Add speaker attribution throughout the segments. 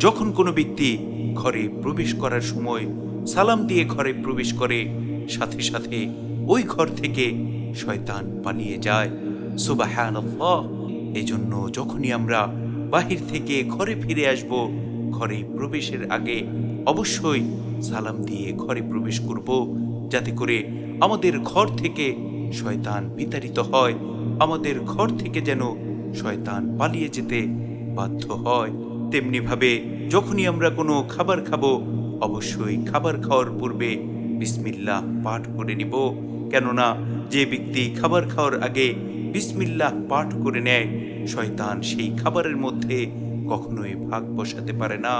Speaker 1: যখন কোনো ব্যক্তি ঘরে প্রবেশ করার সময় সালাম দিয়ে ঘরে প্রবেশ করে, সাথে সাথে ওই ঘর থেকে শয়তান পালিয়ে যায়। সুবাহান এই জন্য যখনই আমরা বাহির থেকে ঘরে ফিরে আসব, ঘরে প্রবেশের আগে অবশ্যই সালাম দিয়ে ঘরে প্রবেশ করব, যাতে করে আমাদের ঘর থেকে শয়তান বিতাড়িত হয়, আমাদের ঘর থেকে যেন শয়তান পালিয়ে যেতে বাধ্য হয়। তেমনিভাবে যখনই আমরা কোনো খাবার খাব, অবশ্যই খাবার খাওয়ার পূর্বে বিসমিল্লাহ পাঠ করে নিব। কেননা যে ব্যক্তি খাবার খাওয়ার আগে বিসমিল্লাহ পাঠ করে নেয়, শয়তান সেই খাবারের মধ্যে কখনোই ভাগ বসাতে পারে না।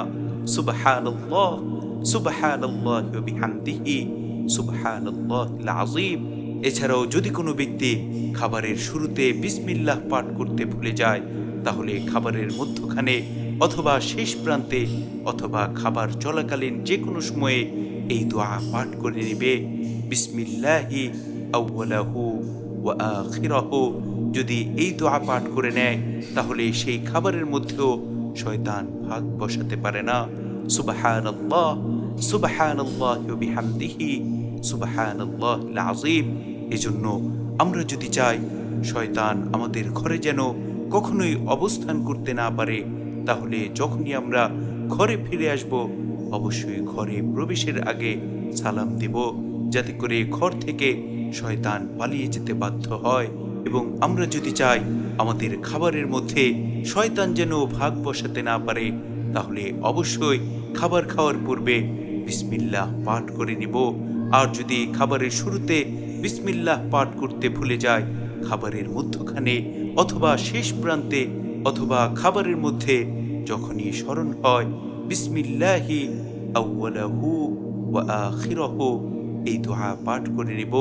Speaker 1: এছাড়াও যদি কোনো ব্যক্তি খাবারের শুরুতে বিসমিল্লাহ পাঠ করতে ভুলে যায়, তাহলে খাবারের মধ্যখানে অথবা শেষ প্রান্তে অথবা খাবার চলাকালীন যে কোনো সময়ে এই দোয়া পাঠ করে নেবে। বিসমিল্লাহি আউ্লাহু ওয়া আখিরাহু। যদি এই দোয়া পাঠ করে নেয়, তাহলে সেই খাবারের মধ্যেও শয়তান ভাগ বসাতে পারে না। সুবহানাল্লাহ সুবহানাল্লাহ ওয়া বিহামদিহি, সুবহানাল্লাহিল আযীম। এজন্য আমরা যদি চাই, শয়তান আমাদের ঘরে যেন কখনোই অবস্থান করতে না পারে তাহলে যখনই আমরা ঘরে ফিরে আসব, অবশ্যই ঘরে প্রবেশের আগে সালাম দেব, যাতে করে ঘর থেকে শয়তান পালিয়ে যেতে বাধ্য হয়। এবং আমরা যদি চাই আমাদের খাবারের মধ্যে শয়তান যেন ভাগ বসাতে না পারে, তাহলে অবশ্যই খাবার খাওয়ার পূর্বে বিসমিল্লাহ পাঠ করে নিব। আর যদি খাবারের শুরুতে বিসমিল্লাহ পাঠ করতে ভুলে যায়, খাবারের মধ্যখানে অথবা শেষ প্রান্তে অথবা খাবারের মধ্যে যখনই স্মরণ হয়, বিসমিল্লাহি আউ্লাহু ওয়া আখিরাহু, এই দোয়া পাঠ করে নেব।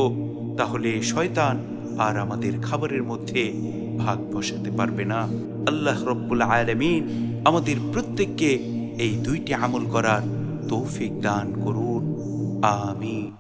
Speaker 1: তাহলে শয়তান আর আমাদের খাবারের মধ্যে ভাগ বসাতে পারবে না। আল্লাহ রব্বুল আলামিন আমাদের প্রত্যেককে এই দুইটি আমল করার তৌফিক দান করুন। আমিন।